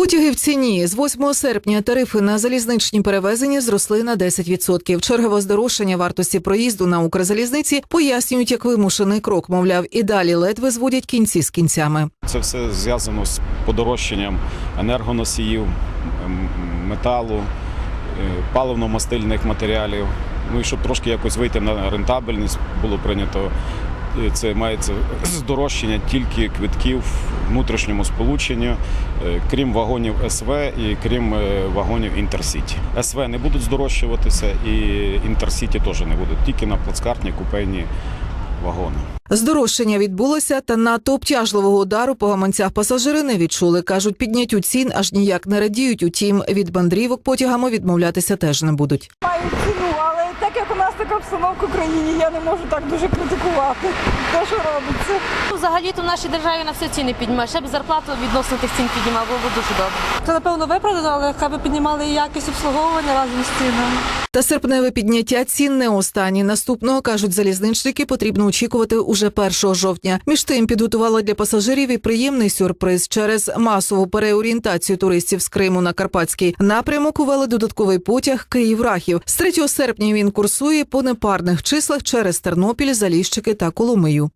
Потяги в ціні з 8 серпня тарифи на залізничні перевезення зросли на 10%. Чергове здорожчання вартості проїзду на Укрзалізниці пояснюють як вимушений крок. Мовляв, і далі ледве зводять кінці з кінцями. Це все зв'язано з подорожчанням енергоносіїв, металу, е, паливно-мастильних матеріалів. Ну і щоб трошки якось вийти на рентабельність, було прийнято. Це мається здорожчання тільки квитків внутрішньому сполученні, е, крім вагонів СВ і крім е, вагонів Інтерсіті. СВ не будуть здорожчуватися і Інтерсіті теж не будуть, тільки на плацкартні купейні вагони. Здорожчання відбулося, та надто обтяжливого удару по гаманцях пасажири не відчули. кажуть, підняттю цін аж ніяк не радіють. Утім, від мандрівок потягами відмовлятися теж не будуть. маю ціну, але так як у нас така обстановка в країні, я не можу так дуже критикувати те, що робиться. Ну, Взагалі-то в нашій державі на все ціни піднімає. Ще б зарплату відносно тих цін піднімав, було б дуже добре. Це напевно виправдано, але хай би піднімали і якість обслуговування разом з цінами. Та серпневе підняття цін не останні. Наступного кажуть залізничники, потрібно очікувати уже 1 жовтня. Між тим підготувала для пасажирів і приємний сюрприз. Через масову переорієнтацію туристів з Криму на Карпатський напрямок увели додатковий потяг Київ-Рахів. З 3 серпня він курсує по непарних числах через Тернопіль, Заліщики та Коломию.